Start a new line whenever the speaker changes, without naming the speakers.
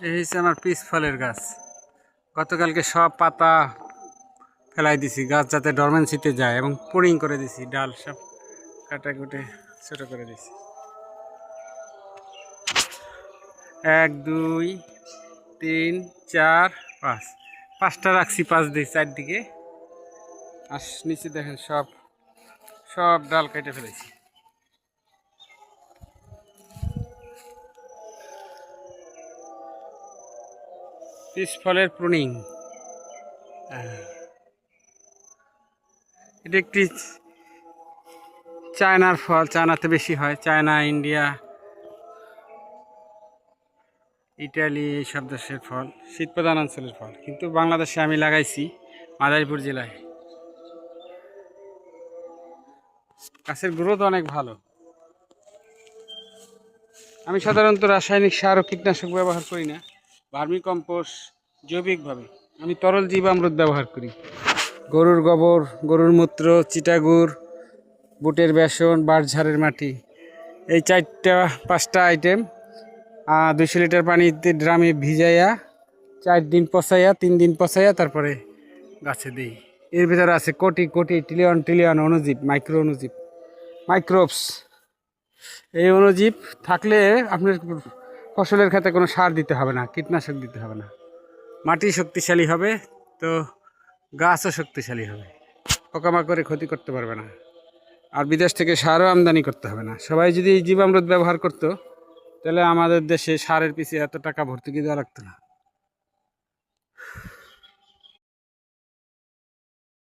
এই হচ্ছে আমার পিস ফলের গাছ। গতকালকে সব পাতা ফেলাই দিছি, গাছ যাতে ডরমেন্সিতে যায় এবং পুরিং করে দিছি, ডাল সব কাটা কুটে ছোটো করে দিছি। এক, দুই, তিন, চার, পাঁচ। পাঁচটা রাখছি, পাঁচ দিই চারদিকে। আর নিচে দেখেন সব সব ডাল কেটে ফেলেছি। পিস ফলের প্রুনিং এটা একটি চায়নার ফল, চায়নাতে বেশি হয়। চায়না, ইন্ডিয়া, ইটালি এইসব দেশের ফল শীত প্রধান অঞ্চলের ফল। কিন্তু বাংলাদেশে আমি লাগাইছি মাদারীপুর জেলায়। গাছের গ্রোথ অনেক ভালো। আমি সাধারণত রাসায়নিক সার ও কীটনাশক ব্যবহার করি না। ভার্মি কম্পোস্ট জৈবিকভাবে। আমি তরল জীবামৃত ব্যবহার করি। গরুর গোবর, গরুর মূত্র, চিটাগুড়, বুটের বেসন বাঁশঝাড়ের মাটি, এই চারটা, পাঁচটা আইটেম দুশো লিটার পানিতে ড্রামে ভিজাইয়া, চার দিন পচাইয়া, তিন দিন পচাইয়া তারপরে গাছে দিই। এর ভিতরে আছে কোটি কোটি ট্রিলিয়ন ট্রিলিয়ন অনুজীব মাইক্রো অনুজীব মাইক্রোবস এই অণুজীব থাকলে আপনার ফসলের ক্ষেত্রে কোনো সার দিতে হবে না, কীটনাশক দিতে হবে না। মাটি শক্তিশালী হবে তো গাছও শক্তিশালী হবে। পোকামাকড়ে ক্ষতি করতে পারবে না। আর বিদেশ থেকে সারও আমদানি করতে হবে না। সবাই যদি এই জীবামৃত ব্যবহার করতো, তাহলে আমাদের দেশে সারের পিছিয়ে এত টাকা ভর্তুকি দেওয়া লাগতো না।